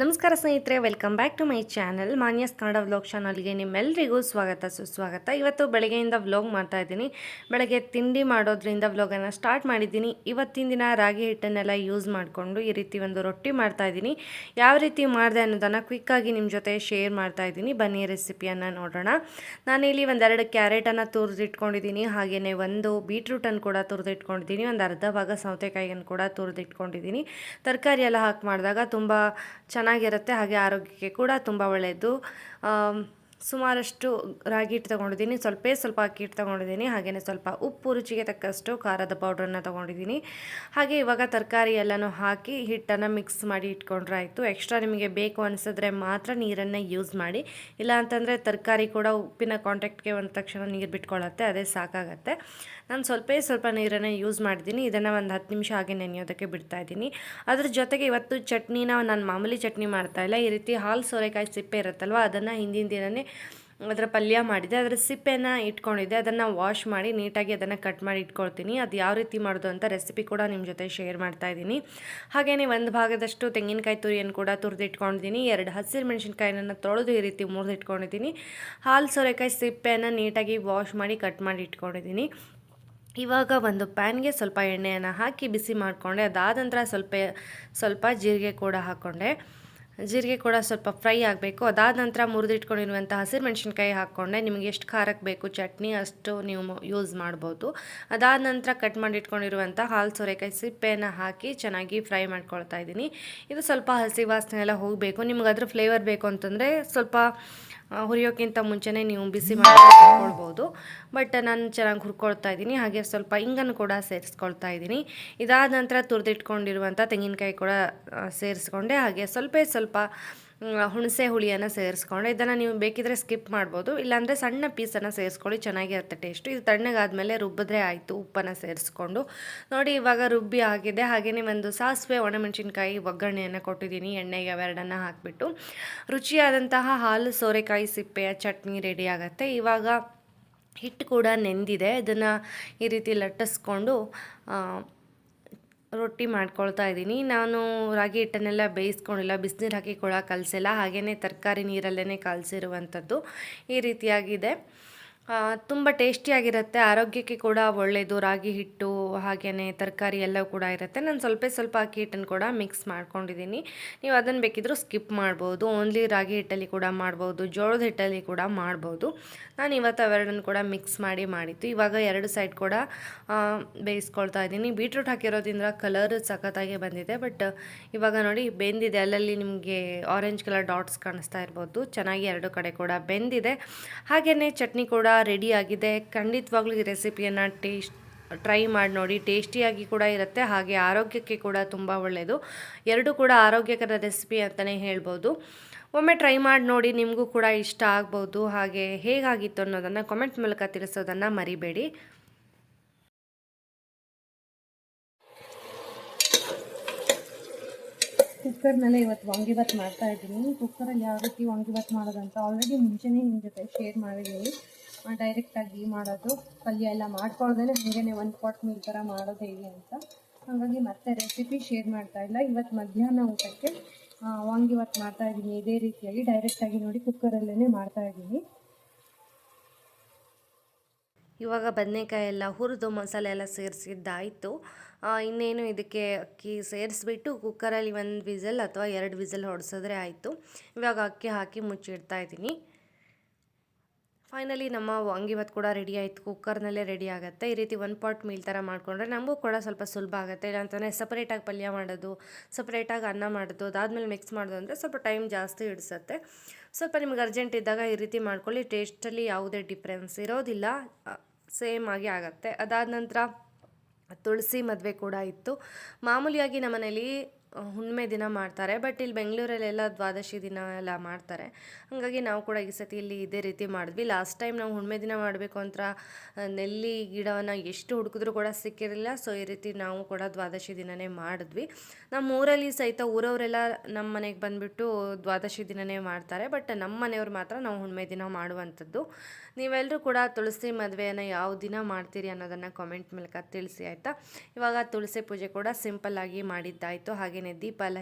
ನಮಸ್ಕಾರ ಸ್ನೇಹಿತರೆ welcome back to my channel Manya's Kannada vlog ಚಾನಲ್ಗೆ ನಿಮ್ಮೆಲ್ಲರಿಗೂ ಸ್ವಾಗತ, ಸುಸ್ವಾಗತ. ಇವತ್ತು ಬೆಳಗ್ಗೆಯಿಂದ ವ್ಲಾಗ್ ಮಾಡ್ತಾ ಇದ್ದೀನಿ. ಬೆಳಗ್ಗೆ ತಿಂಡಿ ಮಾಡೋದ್ರಿಂದ ವ್ಲಾಗನ್ನು ಸ್ಟಾರ್ಟ್ ಮಾಡಿದ್ದೀನಿ. ಇವತ್ತಿನ ದಿನ ರಾಗಿ ಹಿಟ್ಟನ್ನೆಲ್ಲ ಯೂಸ್ ಮಾಡಿಕೊಂಡು ಈ ರೀತಿ ಒಂದು ರೊಟ್ಟಿ ಮಾಡ್ತಾ ಇದ್ದೀನಿ. ಯಾವ ರೀತಿ ಮಾಡಿದೆ ಅನ್ನೋದನ್ನು ಕ್ವಿಕ್ಕಾಗಿ ನಿಮ್ಮ ಜೊತೆ ಶೇರ್ ಮಾಡ್ತಾ ಇದ್ದೀನಿ. ಬನ್ನಿ ರೆಸಿಪಿಯನ್ನು ನೋಡೋಣ. ನಾನಿಲ್ಲಿ ಒಂದೆರಡು ಕ್ಯಾರೆಟನ್ನು ತುರಿದಿಟ್ಕೊಂಡಿದ್ದೀನಿ. ಹಾಗೆಯೇ ಒಂದು ಬೀಟ್ರೂಟನ್ನು ಕೂಡ ತುರಿದಿಟ್ಕೊಂಡಿದ್ದೀನಿ. ಒಂದು ಅರ್ಧ ಭಾಗ ಸೌತೆಕಾಯಿಯನ್ನು ಕೂಡ ತುರಿದಿಟ್ಕೊಂಡಿದ್ದೀನಿ. ತರಕಾರಿ ಎಲ್ಲ ಹಾಕಿ ಮಾಡಿದಾಗ ತುಂಬ ಚೆನ್ನಾಗಿರುತ್ತೆ, ಹಾಗೆ ಆರೋಗ್ಯಕ್ಕೆ ಕೂಡ ತುಂಬ ಒಳ್ಳೆಯದು ಸುಮಾರಷ್ಟು ರಾಗಿ ಹಿಟ್ಟು ತೊಗೊಂಡಿದ್ದೀನಿ. ಸ್ವಲ್ಪೇ ಸ್ವಲ್ಪ ಅಕ್ಕಿ ಹಿಟ್ಟು ತೊಗೊಂಡಿದ್ದೀನಿ. ಹಾಗೆಯೇ ಸ್ವಲ್ಪ ಉಪ್ಪು, ರುಚಿಗೆ ತಕ್ಕಷ್ಟು ಖಾರದ ಪೌಡ್ರನ್ನು ತೊಗೊಂಡಿದ್ದೀನಿ. ಹಾಗೆ ಇವಾಗ ತರಕಾರಿ ಎಲ್ಲನೂ ಹಾಕಿ ಹಿಟ್ಟನ್ನು ಮಿಕ್ಸ್ ಮಾಡಿ ಇಟ್ಕೊಂಡ್ರೆ ಆಯಿತು. ಎಕ್ಸ್ಟ್ರಾ ನಿಮಗೆ ಬೇಕು ಅನಿಸಿದ್ರೆ ಮಾತ್ರ ನೀರನ್ನು ಯೂಸ್ ಮಾಡಿ. ಇಲ್ಲ ಅಂತಂದರೆ ತರಕಾರಿ ಕೂಡ ಉಪ್ಪಿನ ಕಾಂಟ್ಯಾಕ್ಟ್ಗೆ ಬಂದ ತಕ್ಷಣ ನೀರು ಬಿಟ್ಕೊಳ್ಳುತ್ತೆ ಅದೇ ಸಾಕಾಗತ್ತೆ. ನಾನು ಸ್ವಲ್ಪೇ ಸ್ವಲ್ಪ ನೀರನ್ನು ಯೂಸ್ ಮಾಡಿದ್ದೀನಿ. ಇದನ್ನು ಒಂದು ಹತ್ತು ನಿಮಿಷ ಹಾಗೆ ನೆನೆಯೋದಕ್ಕೆ ಬಿಡ್ತಾ ಇದ್ದೀನಿ. ಅದ್ರ ಜೊತೆಗೆ ಇವತ್ತು ಚಟ್ನಿನ ನಾನು ಮಾಮೂಲಿ ಚಟ್ನಿ ಮಾಡ್ತಾ ಇಲ್ಲ. ಈ ರೀತಿ ಹಾಲು ಸೋರೆಕಾಯಿ ಸಿಪ್ಪೆ ಇರುತ್ತಲ್ವ, ಅದನ್ನು ಹಿಂದಿನ ದಿನವೇ ಅದರ ಪಲ್ಯ ಮಾಡಿದೆ. ಅದರ ಸಿಪ್ಪೆನ ಇಟ್ಕೊಂಡಿದ್ದೆ. ಅದನ್ನು ವಾಶ್ ಮಾಡಿ ನೀಟಾಗಿ ಅದನ್ನು ಕಟ್ ಮಾಡಿ ಇಟ್ಕೊಳ್ತೀನಿ. ಅದು ಯಾವ ರೀತಿ ಮಾಡೋದು ಅಂತ ರೆಸಿಪಿ ಕೂಡ ನಿಮ್ಮ ಜೊತೆ ಶೇರ್ ಮಾಡ್ತಾ ಇದ್ದೀನಿ. ಹಾಗೆಯೇ ಒಂದು ಭಾಗದಷ್ಟು ತೆಂಗಿನಕಾಯಿ ತುರಿಯನ್ನು ಕೂಡ ತುರಿದಿಟ್ಕೊಂಡಿದ್ದೀನಿ. ಎರಡು ಹಸಿರು ಮೆಣಸಿನ್ಕಾಯಿನ ತೊಳೆದು ಈ ರೀತಿ ಮುರಿದಿಟ್ಕೊಂಡಿದ್ದೀನಿ. ಹಾಲು ಸೋರೆಕಾಯಿ ಸಿಪ್ಪೆಯನ್ನು ನೀಟಾಗಿ ವಾಶ್ ಮಾಡಿ ಕಟ್ ಮಾಡಿ ಇಟ್ಕೊಂಡಿದ್ದೀನಿ. ಇವಾಗ ಒಂದು ಪ್ಯಾನ್ಗೆ ಸ್ವಲ್ಪ ಎಣ್ಣೆಯನ್ನು ಹಾಕಿ ಬಿಸಿ ಮಾಡಿಕೊಂಡೆ. ಅದಾದ ನಂತರ ಸ್ವಲ್ಪ ಸ್ವಲ್ಪ ಜೀರಿಗೆ ಕೂಡ ಹಾಕ್ಕೊಂಡೆ ಜೀರಿಗೆ ಕೂಡ ಸ್ವಲ್ಪ ಫ್ರೈ ಆಗಬೇಕು. ಅದಾದ ನಂತರ ಮುರಿದಿಟ್ಕೊಂಡಿರುವಂಥ ಹಸಿರು ಮೆಣಸಿನ್ಕಾಯಿ ಹಾಕ್ಕೊಂಡೆ ನಿಮಗೆ ಎಷ್ಟು ಖಾರಕ್ಕೆ ಬೇಕು, ಚಟ್ನಿ ಅಷ್ಟು ನೀವು ಯೂಸ್ ಮಾಡ್ಬೋದು. ಅದಾದ ನಂತರ ಕಟ್ ಮಾಡಿಟ್ಕೊಂಡಿರುವಂಥ ಹಾಲು ಸೋರೆಕಾಯಿ ಸಿಪ್ಪೆಯನ್ನು ಹಾಕಿ ಚೆನ್ನಾಗಿ ಫ್ರೈ ಮಾಡ್ಕೊಳ್ತಾ ಇದ್ದೀನಿ. ಇದು ಸ್ವಲ್ಪ ಹಸಿ ವಾಸನೆ ಎಲ್ಲ ಹೋಗಬೇಕು. ನಿಮ್ಗೆ ಅದ್ರ ಫ್ಲೇವರ್ ಬೇಕು ಅಂತಂದರೆ ಸ್ವಲ್ಪ ಹುರಿಯೋಕ್ಕಿಂತ ಮುಂಚೆನೇ ನೀವು ಬಿಸಿ ಮಾಡಿ ಹುರ್ಕೊಳ್ಬೋದು. ಬಟ್ ನಾನು ಚೆನ್ನಾಗಿ ಹುರ್ಕೊಳ್ತಾ ಇದ್ದೀನಿ. ಹಾಗೆ ಸ್ವಲ್ಪ ಇಂಗನ್ನು ಕೂಡ ಸೇರಿಸ್ಕೊಳ್ತಾ ಇದ್ದೀನಿ. ಇದಾದ ನಂತರ ತುರಿದಿಟ್ಕೊಂಡಿರುವಂಥ ತೆಂಗಿನಕಾಯಿ ಕೂಡ ಸೇರಿಸ್ಕೊಂಡೆ. ಹಾಗೆ ಸ್ವಲ್ಪ ಸ್ವಲ್ಪ ಹುಣಸೆ ಹುಳಿಯನ್ನು ಸೇರಿಸ್ಕೊಂಡು, ಇದನ್ನು ನೀವು ಬೇಕಿದ್ರೆ ಸ್ಕಿಪ್ ಮಾಡ್ಬೋದು. ಇಲ್ಲಾಂದರೆ ಸಣ್ಣ ಪೀಸನ್ನು ಸೇರಿಸ್ಕೊಳ್ಳಿ, ಚೆನ್ನಾಗಿರುತ್ತೆ ಟೇಸ್ಟು ಇದು ತಣ್ಣಗಾದಮೇಲೆ ರುಬ್ಬಿದ್ರೆ ಆಯಿತು, ಉಪ್ಪನ್ನು ಸೇರಿಸ್ಕೊಂಡು. ನೋಡಿ, ಇವಾಗ ರುಬ್ಬಿ ಆಗಿದೆ. ಹಾಗೆಯೇ ಒಂದು ಸಾಸಿವೆ, ಒಣಮೆಣಸಿನ್ಕಾಯಿ, ಒಗ್ಗರಣೆಯನ್ನು ಕೊಟ್ಟಿದ್ದೀನಿ, ಎಣ್ಣೆಗೆ ಅವೆರಡನ್ನು ಹಾಕಿಬಿಟ್ಟು. ರುಚಿಯಾದಂತಹ ಹಾಲು, ಸೋರೆಕಾಯಿ, ಸಿಪ್ಪೆಯ ಚಟ್ನಿ ರೆಡಿ ಆಗುತ್ತೆ. ಇವಾಗ ಹಿಟ್ಟು ಕೂಡ ನೆಂದಿದೆ. ಇದನ್ನು ಈ ರೀತಿ ಲಟ್ಟಿಸ್ಕೊಂಡು ರೊಟ್ಟಿ ಮಾಡ್ಕೊಳ್ತಾ ಇದ್ದೀನಿ. ನಾನು ರಾಗಿ ಹಿಟ್ಟನ್ನೆಲ್ಲ ಬೇಯಿಸ್ಕೊಂಡಿಲ್ಲ ಬಿಸಿನೀರು ಹಾಕಿ ಕೊಳ ಕಲಸಿಲ್ಲ ಹಾಗೆಯೇ ತರಕಾರಿ ನೀರಲ್ಲೇ ಕಲಸಿರುವಂಥದ್ದು ಈ ರೀತಿಯಾಗಿದೆ. ತುಂಬ ಟೇಸ್ಟಿಯಾಗಿರುತ್ತೆ ಆರೋಗ್ಯಕ್ಕೆ ಕೂಡ ಒಳ್ಳೆಯದು ರಾಗಿ ಹಿಟ್ಟು ಹಾಗೆಯೇ ತರಕಾರಿ ಎಲ್ಲ ಕೂಡ ಇರುತ್ತೆ. ನಾನು ಸ್ವಲ್ಪ ಸ್ವಲ್ಪ ಅಕ್ಕಿ ಹಿಟ್ಟನ್ನು ಕೂಡ ಮಿಕ್ಸ್ ಮಾಡ್ಕೊಂಡಿದ್ದೀನಿ. ನೀವು ಅದನ್ನು ಬೇಕಿದ್ರೂ ಸ್ಕಿಪ್ ಮಾಡ್ಬೋದು ಓನ್ಲಿ ರಾಗಿ ಹಿಟ್ಟಲ್ಲಿ ಕೂಡ ಮಾಡ್ಬೋದು, ಜೋಳದ ಹಿಟ್ಟಲ್ಲಿ ಕೂಡ ಮಾಡ್ಬೋದು. ನಾನು ಇವತ್ತು ಅವೆರಡನ್ನು ಕೂಡ ಮಿಕ್ಸ್ ಮಾಡಿ ಮಾಡಿತ್ತು ಇವಾಗ ಎರಡು ಸೈಡ್ ಕೂಡ ಬೇಯಿಸ್ಕೊಳ್ತಾ ಇದ್ದೀನಿ. ಬೀಟ್ರೂಟ್ ಹಾಕಿರೋದ್ರಿಂದ ಕಲರ್ ಸಖತ್ತಾಗಿ ಬಂದಿದೆ ಬಟ್ ಇವಾಗ ನೋಡಿ ಬೆಂದಿದೆ. ಅಲ್ಲಲ್ಲಿ ನಿಮಗೆ ಆರೆಂಜ್ ಕಲರ್ ಡಾಟ್ಸ್ ಕಾಣಿಸ್ತಾ ಇರ್ಬೋದು. ಚೆನ್ನಾಗಿ ಎರಡು ಕಡೆ ಕೂಡ ಬೆಂದಿದೆ. ಹಾಗೆಯೇ ಚಟ್ನಿ ಕೂಡ ರೆಡಿ ಆಗಿದೆ. ಖಂಡಿತವಾಗ್ಲೂ ಈ ರೆಸಿಪಿಯನ್ನು ಟೇಸ್ಟ್ ಟ್ರೈ ಮಾಡಿ ನೋಡಿ. ಟೇಸ್ಟಿಯಾಗಿ ಕೂಡ ಇರುತ್ತೆ, ಹಾಗೆ ಆರೋಗ್ಯಕ್ಕೆ ಕೂಡ ತುಂಬ ಒಳ್ಳೆಯದು ಎರಡೂ ಕೂಡ ಆರೋಗ್ಯಕರ ರೆಸಿಪಿ ಅಂತಲೇ ಹೇಳ್ಬೋದು. ಒಮ್ಮೆ ಟ್ರೈ ಮಾಡಿ ನೋಡಿ ನಿಮಗೂ ಕೂಡ ಇಷ್ಟ ಆಗ್ಬೋದು. ಹಾಗೆ ಹೇಗಾಗಿತ್ತು ಅನ್ನೋದನ್ನು ಕಾಮೆಂಟ್ ಮೂಲಕ ತಿಳಿಸೋದನ್ನು ಮರಿಬೇಡಿ. ಕುಕ್ಕರ್ನಲ್ಲೇ ಇವತ್ತು ವಾಂಗಿಭಾತ್ ಮಾಡ್ತಾ ಇದ್ದೀನಿ. ಕುಕ್ಕರಲ್ಲಿ ಯಾವ ರೀತಿ ವಾಂಗಿಭಾತ್ ಮಾಡೋದಂತ ಆಲ್ರೆಡಿ ಮುಂಚೆನೇ ನಿಮ್ಮ ಜೊತೆ ಶೇರ್ ಮಾಡಿದ್ದೀನಿ. ಡೈರೆಕ್ಟಾಗಿ ಮಾಡೋದು ಪಲ್ಯ ಎಲ್ಲ ಮಾಡ್ಕೊಳ್ದೇ ಹಾಗೇ ಒಂದು ಪಾಟ್ ಮೀಲ್ ಥರ ಮಾಡೋದು ಹೇಗೆ ಅಂತ. ಹಾಗಾಗಿ ಮತ್ತೆ ರೆಸಿಪಿ ಶೇರ್ ಮಾಡ್ತಾ ಇಲ್ಲ. ಇವತ್ತು ಮಧ್ಯಾಹ್ನ ಊಟಕ್ಕೆ ಆ, ಇವತ್ತು ಮಾಡ್ತಾ ಇದ್ದೀನಿ. ಇದೇ ರೀತಿಯಾಗಿ ಡೈರೆಕ್ಟಾಗಿ ನೋಡಿ ಕುಕ್ಕರಲ್ಲೇ ಮಾಡ್ತಾ ಇದ್ದೀನಿ. ಇವಾಗ ಬದನೆಕಾಯಿ ಎಲ್ಲ ಹುರಿದು ಮಸಾಲೆ ಎಲ್ಲ ಸೇರಿಸಿದ್ದಾಯಿತು. ಇನ್ನೇನು ಇದಕ್ಕೆ ಅಕ್ಕಿ ಸೇರಿಸ್ಬಿಟ್ಟು ಕುಕ್ಕರಲ್ಲಿ ಒಂದು ವಿಸಲ್ ಅಥವಾ ಎರಡು ವಿಸಲ್ ಹೊಡೆಸಿದ್ರೆ ಆಯಿತು. ಇವಾಗ ಅಕ್ಕಿ ಹಾಕಿ ಮುಚ್ಚಿಡ್ತಾ ಇದ್ದೀನಿ. ಫೈನಲಿ ನಮ್ಮ ವಾಂಗಿಭಾತ್ ಕೂಡ ರೆಡಿ ಆಯಿತು. ಕುಕ್ಕರ್ನಲ್ಲೇ ರೆಡಿ ಆಗುತ್ತೆ. ಈ ರೀತಿ ಒನ್ ಪಾಟ್ ಮೀಲ್ ಥರ ಮಾಡಿಕೊಂಡ್ರೆ ನಮಗೂ ಕೂಡ ಸ್ವಲ್ಪ ಸುಲಭ ಆಗುತ್ತೆ. ಇಲ್ಲಾಂತಂದರೆ ಸಪ್ರೇಟಾಗಿ ಪಲ್ಯ ಮಾಡೋದು ಸಪ್ರೇಟಾಗಿ ಅನ್ನ ಮಾಡೋದು ಅದಾದಮೇಲೆ ಮಿಕ್ಸ್ ಮಾಡೋದು ಅಂದರೆ ಸ್ವಲ್ಪ ಟೈಮ್ ಜಾಸ್ತಿ ಹಿಡಿಸುತ್ತೆ. ಸ್ವಲ್ಪ ನಿಮ್ಗೆ ಅರ್ಜೆಂಟ್ ಇದ್ದಾಗ ಈ ರೀತಿ ಮಾಡ್ಕೊಳ್ಳಿ. ಟೇಸ್ಟಲ್ಲಿ ಯಾವುದೇ ಡಿಫ್ರೆನ್ಸ್ ಇರೋದಿಲ್ಲ. ಸೇಮ್ ಆಗಿ ಆಗುತ್ತೆ. ಅದಾದ ನಂತರ ತುಳಸಿ ಮದುವೆ ಕೂಡ ಇತ್ತು. ಮಾಮೂಲಿಯಾಗಿ ನಮ್ಮ ಮನೇಲಿ ಆ, ಹುಣ್ಣಿಮೆ ದಿನ ಮಾಡ್ತಾರೆ. ಬಟ್ ಇಲ್ಲಿ ಬೆಂಗಳೂರಲ್ಲೆಲ್ಲ ದ್ವಾದಶಿ ದಿನ ಎಲ್ಲ ಮಾಡ್ತಾರೆ. ಹಾಗಾಗಿ ನಾವು ಕೂಡ ಈ ಸತಿ ಇಲ್ಲಿ ಇದೇ ರೀತಿ ಮಾಡಿದ್ವಿ. ಲಾಸ್ಟ್ ಟೈಮ್ ನಾವು ಹುಣ್ಣಿಮೆ ದಿನ ಮಾಡಬೇಕು ಅಂತ ನೆಲ್ಲಿ ಗಿಡವನ್ನು ಎಷ್ಟು ಹುಡುಕಿದ್ರು ಕೂಡ ಸಿಕ್ಕಿರಲಿಲ್ಲ. ಸೊ ಈ ರೀತಿ ನಾವು ಕೂಡ ದ್ವಾದಶಿ ದಿನನೇ ಮಾಡಿದ್ವಿ. ನಮ್ಮ ಊರಲ್ಲಿ ಸಹಿತ ಊರವರೆಲ್ಲ ನಮ್ಮ ಮನೆಗೆ ಬಂದುಬಿಟ್ಟು ದ್ವಾದಶಿ ದಿನನೇ ಮಾಡ್ತಾರೆ. ಬಟ್ ನಮ್ಮ ಮನೆಯವ್ರು ಮಾತ್ರ ನಾವು ಹುಣ್ಣಿಮೆ ದಿನ ಮಾಡುವಂಥದ್ದು. ನೀವೆಲ್ಲರೂ ಕೂಡ ತುಳಸಿ ಮದುವೆಯನ್ನು ಯಾವ ದಿನ ಮಾಡ್ತೀರಿ ಅನ್ನೋದನ್ನು ಕಾಮೆಂಟ್ ಮೂಲಕ ತಿಳಿಸಿ, ಆಯಿತಾ? ಇವಾಗ ತುಳಸಿ ಪೂಜೆ ಕೂಡ ಸಿಂಪಲ್ಲಾಗಿ ಮಾಡಿದ್ದಾಯಿತು. ಹಾಗೆಯೇ ದೀಪ ಎಲ್ಲ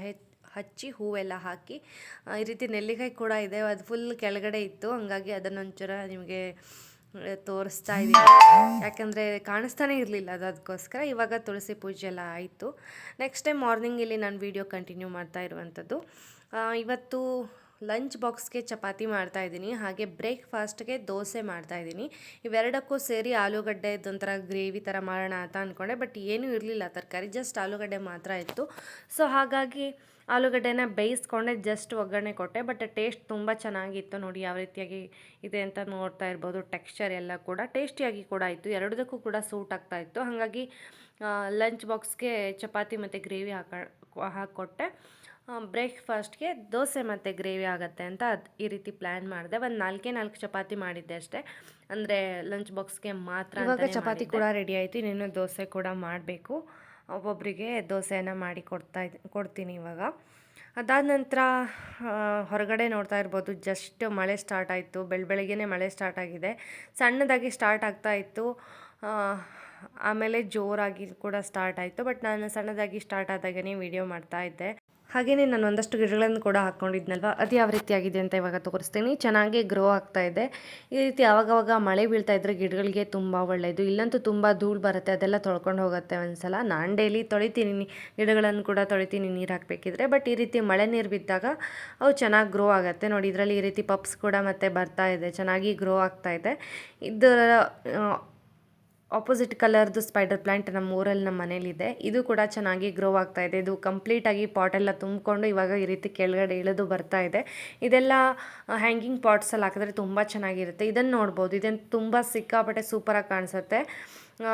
ಹಚ್ಚಿ ಹೂವೆಲ್ಲ ಹಾಕಿ ಈ ರೀತಿ ನೆಲ್ಲಿಕಾಯಿ ಕೂಡ ಇದೆ. ಅದು ಫುಲ್ ಕೆಳಗಡೆ ಇತ್ತು. ಹಂಗಾಗಿ ಅದನ್ನೊಂಚೂರ ನಿಮಗೆ ತೋರಿಸ್ತಾ ಇದ್ದೀನಿ. ಯಾಕಂದರೆ ಕಾಣಿಸ್ತಾನೆ ಇರಲಿಲ್ಲ ಅದು ಅದಕ್ಕೋಸ್ಕರ. ಇವಾಗ ತುಳಸಿ ಪೂಜೆ ಎಲ್ಲ ಆಯಿತು. ನೆಕ್ಸ್ಟ್ ಟೈಮ್ ಮಾರ್ನಿಂಗ್ ಇಲ್ಲಿ ನಾನು ವೀಡಿಯೋ ಕಂಟಿನ್ಯೂ ಮಾಡ್ತಾ ಇರುವಂಥದ್ದು. ಇವತ್ತು ಲಂಚ್ ಬಾಕ್ಸ್ಗೆ ಚಪಾತಿ ಮಾಡ್ತಾ ಇದ್ದೀನಿ, ಹಾಗೆ ಬ್ರೇಕ್ಫಾಸ್ಟ್ಗೆ ದೋಸೆ ಮಾಡ್ತಾ ಇದ್ದೀನಿ. ಇವೆರಡಕ್ಕೂ ಸೇರಿ ಆಲೂಗಡ್ಡೆ ಒಂಥರ ಗ್ರೇವಿ ಥರ ಮಾಡೋಣ ಅಂತ ಅಂದ್ಕೊಂಡೆ ಬಟ್ ಏನೂ ಇರಲಿಲ್ಲ. ತರಕಾರಿ ಜಸ್ಟ್ ಆಲೂಗಡ್ಡೆ ಮಾತ್ರ ಇತ್ತು. ಸೊ ಹಾಗಾಗಿ ಆಲೂಗಡ್ಡೆನ ಬೇಯಿಸ್ಕೊಂಡೆ, ಜಸ್ಟ್ ಒಗ್ಗರಣೆ ಕೊಟ್ಟೆ, ಬಟ್ ಟೇಸ್ಟ್ ತುಂಬ ಚೆನ್ನಾಗಿತ್ತು ನೋಡಿ, ಯಾವ ರೀತಿಯಾಗಿ ಇದೆ ಅಂತ ನೋಡ್ತಾ ಇರ್ಬೋದು. ಟೆಕ್ಸ್ಚರ್ ಎಲ್ಲ ಕೂಡ ಟೇಸ್ಟಿಯಾಗಿ ಕೂಡ ಇತ್ತು ಎರಡದಕ್ಕೂ ಕೂಡ ಸೂಟ್ ಆಗ್ತಾ ಇತ್ತು. ಹಾಗಾಗಿ ಲಂಚ್ ಬಾಕ್ಸ್ಗೆ ಚಪಾತಿ ಮತ್ತು ಗ್ರೇವಿ ಹಾಕ ಹಾಕ್ಕೊಟ್ಟೆ ಬ್ರೇಕ್ಫಾಸ್ಟ್ಗೆ ದೋಸೆ ಮತ್ತು ಗ್ರೇವಿ ಆಗುತ್ತೆ ಅಂತ ಅದು ಈ ರೀತಿ ಪ್ಲ್ಯಾನ್ ಮಾಡಿದೆ. ಒಂದು ನಾಲ್ಕೇ ನಾಲ್ಕು ಚಪಾತಿ ಮಾಡಿದ್ದೆ ಅಷ್ಟೇ. ಅಂದರೆ ಲಂಚ್ ಬಾಕ್ಸ್ಗೆ ಮಾತ್ರ ಇವಾಗ ಚಪಾತಿ ಕೂಡ ರೆಡಿ ಆಯಿತು. ಇನ್ನೇನು ದೋಸೆ ಕೂಡ ಮಾಡಬೇಕು. ಒಬ್ಬೊಬ್ಬರಿಗೆ ದೋಸೆಯನ್ನು ಮಾಡಿ ಕೊಡ್ತಾ ಕೊಡ್ತೀನಿ ಇವಾಗ. ಅದಾದ ನಂತರ ಹೊರಗಡೆ ನೋಡ್ತಾ ಇರ್ಬೋದು. ಜಸ್ಟ್ ಮಳೆ ಸ್ಟಾರ್ಟ್ ಆಯಿತು. ಬೆಳ ಬೆಳಗ್ಗೆನೇ ಮಳೆ ಸ್ಟಾರ್ಟ್ ಆಗಿದೆ. ಸಣ್ಣದಾಗಿ ಸ್ಟಾರ್ಟ್ ಆಗ್ತಾ ಇತ್ತು. ಆಮೇಲೆ ಜೋರಾಗಿ ಕೂಡ ಸ್ಟಾರ್ಟ್ ಆಯಿತು. ಬಟ್ ನಾನು ಸಣ್ಣದಾಗಿ ಸ್ಟಾರ್ಟ್ ಆದಾಗೇ ವಿಡಿಯೋ ಮಾಡ್ತಾ ಇದ್ದೆ. ಹಾಗೆಯೇ ನಾನು ಒಂದಷ್ಟು ಗಿಡಗಳನ್ನು ಕೂಡ ಹಾಕ್ಕೊಂಡಿದ್ನಲ್ವ ಅದು ಯಾವ ರೀತಿ ಆಗಿದೆ ಅಂತ ಇವಾಗ ತೋರಿಸ್ತೀನಿ. ಚೆನ್ನಾಗಿ ಗ್ರೋ ಆಗ್ತಾ ಇದೆ. ಈ ರೀತಿ ಆವಾಗವಾಗ ಮಳೆ ಬೀಳ್ತಾ ಇದ್ರೆ ಗಿಡಗಳಿಗೆ ತುಂಬ ಒಳ್ಳೆಯದು ಇಲ್ಲಂತೂ ತುಂಬ ಧೂಳು ಬರುತ್ತೆ. ಅದೆಲ್ಲ ತೊಳ್ಕೊಂಡು ಹೋಗುತ್ತೆ ಒಂದ್ಸಲ. ನಾನು ಡೈಲಿ ತೊಳಿತೀನಿ ಗಿಡಗಳನ್ನು ಕೂಡ ತೊಳಿತೀನಿ, ನೀರು ಹಾಕಬೇಕಿದ್ರೆ. ಬಟ್ ಈ ರೀತಿ ಮಳೆ ನೀರು ಬಿದ್ದಾಗ ಅವು ಚೆನ್ನಾಗಿ ಗ್ರೋ ಆಗುತ್ತೆ. ನೋಡಿ, ಇದರಲ್ಲಿ ಈ ರೀತಿ ಪಪ್ಸ್ ಕೂಡ ಮತ್ತೆ ಬರ್ತಾ ಇದೆ. ಚೆನ್ನಾಗಿ ಗ್ರೋ ಆಗ್ತಾ ಇದೆ. ಇದರ ಆಪೋಸಿಟ್ ಕಲರ್ದು ಸ್ಪೈಡರ್ ಪ್ಲ್ಯಾಂಟ್ ನಮ್ಮ ಊರಲ್ಲಿ ನಮ್ಮ ಮನೇಲಿದೆ. ಇದು ಕೂಡ ಚೆನ್ನಾಗಿ ಗ್ರೋ ಆಗ್ತಾ ಇದೆ. ಇದು ಕಂಪ್ಲೀಟಾಗಿ ಪಾಟೆಲ್ಲ ತುಂಬಿಕೊಂಡು ಇವಾಗ ಈ ರೀತಿ ಕೆಳಗಡೆ ಇಳಿದು ಬರ್ತಾ ಇದೆ. ಇದೆಲ್ಲ ಹ್ಯಾಂಗಿಂಗ್ ಪಾಟ್ಸಲ್ಲಿ ಹಾಕಿದ್ರೆ ತುಂಬ ಚೆನ್ನಾಗಿರುತ್ತೆ. ಇದನ್ನು ನೋಡ್ಬೋದು. ಇದನ್ನು ತುಂಬ ಸಿಕ್ಕಾಪಟ್ಟೆ ಸೂಪರಾಗಿ ಕಾಣಿಸುತ್ತೆ.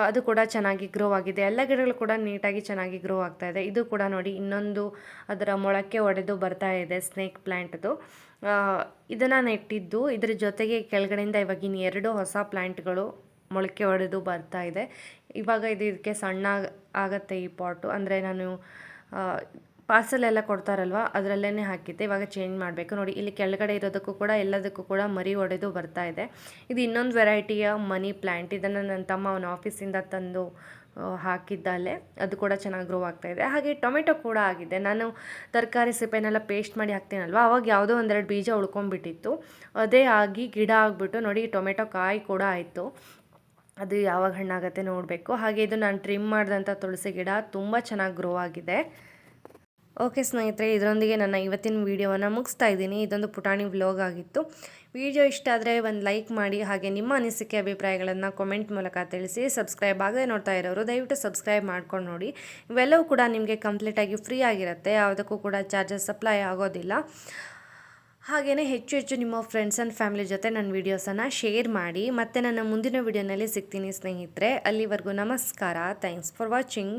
ಅದು ಕೂಡ ಚೆನ್ನಾಗಿ ಗ್ರೋ ಆಗಿದೆ. ಎಲ್ಲ ಗಿಡಗಳು ಕೂಡ ನೀಟಾಗಿ ಚೆನ್ನಾಗಿ ಗ್ರೋ ಆಗ್ತಾ ಇದೆ. ಇದು ಕೂಡ ನೋಡಿ ಇನ್ನೊಂದು ಅದರ ಮೊಳಕೆ ಒಡೆದು ಬರ್ತಾ ಇದೆ ಸ್ನೇಕ್ ಪ್ಲ್ಯಾಂಟ್ದು ಇದನ್ನು ನೆಟ್ಟಿದ್ದು, ಇದರ ಜೊತೆಗೆ ಕೆಳಗಡೆಯಿಂದ ಇವಾಗಿನ ಎರಡು ಹೊಸ ಪ್ಲ್ಯಾಂಟ್ಗಳು ಮೊಳಕೆ ಒಡೆದು ಬರ್ತಾ ಇದೆ. ಇವಾಗ ಇದು ಇದಕ್ಕೆ ಸಣ್ಣ ಆಗುತ್ತೆ ಈ ಪಾಟು. ಅಂದರೆ ನಾನು ಪಾರ್ಸಲ್ ಎಲ್ಲ ಕೊಡ್ತಾರಲ್ವ ಅದರಲ್ಲೇ ಹಾಕಿದ್ದೆ. ಇವಾಗ ಚೇಂಜ್ ಮಾಡಬೇಕು. ನೋಡಿ, ಇಲ್ಲಿ ಕೆಳಗಡೆ ಇರೋದಕ್ಕೂ ಕೂಡ, ಎಲ್ಲದಕ್ಕೂ ಕೂಡ ಮರಿ ಒಡೆದು ಬರ್ತಾ ಇದೆ. ಇದು ಇನ್ನೊಂದು ವೆರೈಟಿಯ ಮನಿ ಪ್ಲ್ಯಾಂಟ್ ಇದನ್ನು ನನ್ನ ತಮ್ಮ ಅವನ ಆಫೀಸಿಂದ ತಂದು ಹಾಕಿದ್ದಲ್ಲೇ ಅದು ಕೂಡ ಚೆನ್ನಾಗಿ ಗ್ರೋ ಆಗ್ತಾ ಇದೆ. ಹಾಗೆ ಟೊಮೆಟೊ ಕೂಡ ಆಗಿದೆ. ನಾನು ತರಕಾರಿ ಸಿಪ್ಪೆನೆಲ್ಲ ಪೇಸ್ಟ್ ಮಾಡಿ ಹಾಕ್ತೀನಲ್ವ? ಅವಾಗ ಯಾವುದೋ ಒಂದೆರಡು ಬೀಜ ಉಳ್ಕೊಂಡ್ಬಿಟ್ಟಿತ್ತು. ಅದೇ ಆಗಿ ಗಿಡ ಆಗಿಬಿಟ್ಟು, ನೋಡಿ, ಟೊಮೆಟೊ ಕಾಯಿ ಕೂಡ ಆಯಿತು. ಅದು ಯಾವಾಗ ಹಣ್ಣಾಗತ್ತೆ ನೋಡಬೇಕು. ಹಾಗೆ ಇದು ನಾನು ಟ್ರಿಮ್ ಮಾಡಿದಂಥ ತುಳಸಿ ಗಿಡ ತುಂಬ ಚೆನ್ನಾಗಿ ಗ್ರೋ ಆಗಿದೆ. ಓಕೆ ಸ್ನೇಹಿತರೆ, ಇದರೊಂದಿಗೆ ನನ್ನ ಇವತ್ತಿನ ವೀಡಿಯೋವನ್ನು ಮುಗಿಸ್ತಾ ಇದ್ದೀನಿ. ಇದೊಂದು ಪುಟಾಣಿ ವ್ಲಾಗ್ ಆಗಿತ್ತು. ವಿಡಿಯೋ ಇಷ್ಟ ಆದರೆ ಒಂದು ಲೈಕ್ ಮಾಡಿ, ಹಾಗೆ ನಿಮ್ಮ ಅನಿಸಿಕೆ ಅಭಿಪ್ರಾಯಗಳನ್ನು ಕಾಮೆಂಟ್ ಮೂಲಕ ತಿಳಿಸಿ. ಸಬ್ಸ್ಕ್ರೈಬ್ ಆಗದೆ ನೋಡ್ತಾ ಇರೋರು ದಯವಿಟ್ಟು ಸಬ್ಸ್ಕ್ರೈಬ್ ಮಾಡ್ಕೊಂಡು ನೋಡಿ. ಇವೆಲ್ಲವೂ ಕೂಡ ನಿಮಗೆ ಕಂಪ್ಲೀಟಾಗಿ ಫ್ರೀ ಆಗಿರುತ್ತೆ. ಯಾವುದಕ್ಕೂ ಕೂಡ ಚಾರ್ಜಸ್ ಸಪ್ಲೈ ಆಗೋದಿಲ್ಲ. ಹಾಗೆಯೇ ಹೆಚ್ಚು ಹೆಚ್ಚು ನಿಮ್ಮ ಫ್ರೆಂಡ್ಸ್ ಆ್ಯಂಡ್ ಫ್ಯಾಮಿಲಿ ಜೊತೆ ನನ್ನ ವೀಡಿಯೋಸನ್ನು ಶೇರ್ ಮಾಡಿ, ಮತ್ತು ನನ್ನ ಮುಂದಿನ ವೀಡಿಯೋನಲ್ಲಿ ಸಿಗ್ತೀನಿ ಸ್ನೇಹಿತರೆ. ಅಲ್ಲಿವರೆಗೂ ನಮಸ್ಕಾರ. Thanks for watching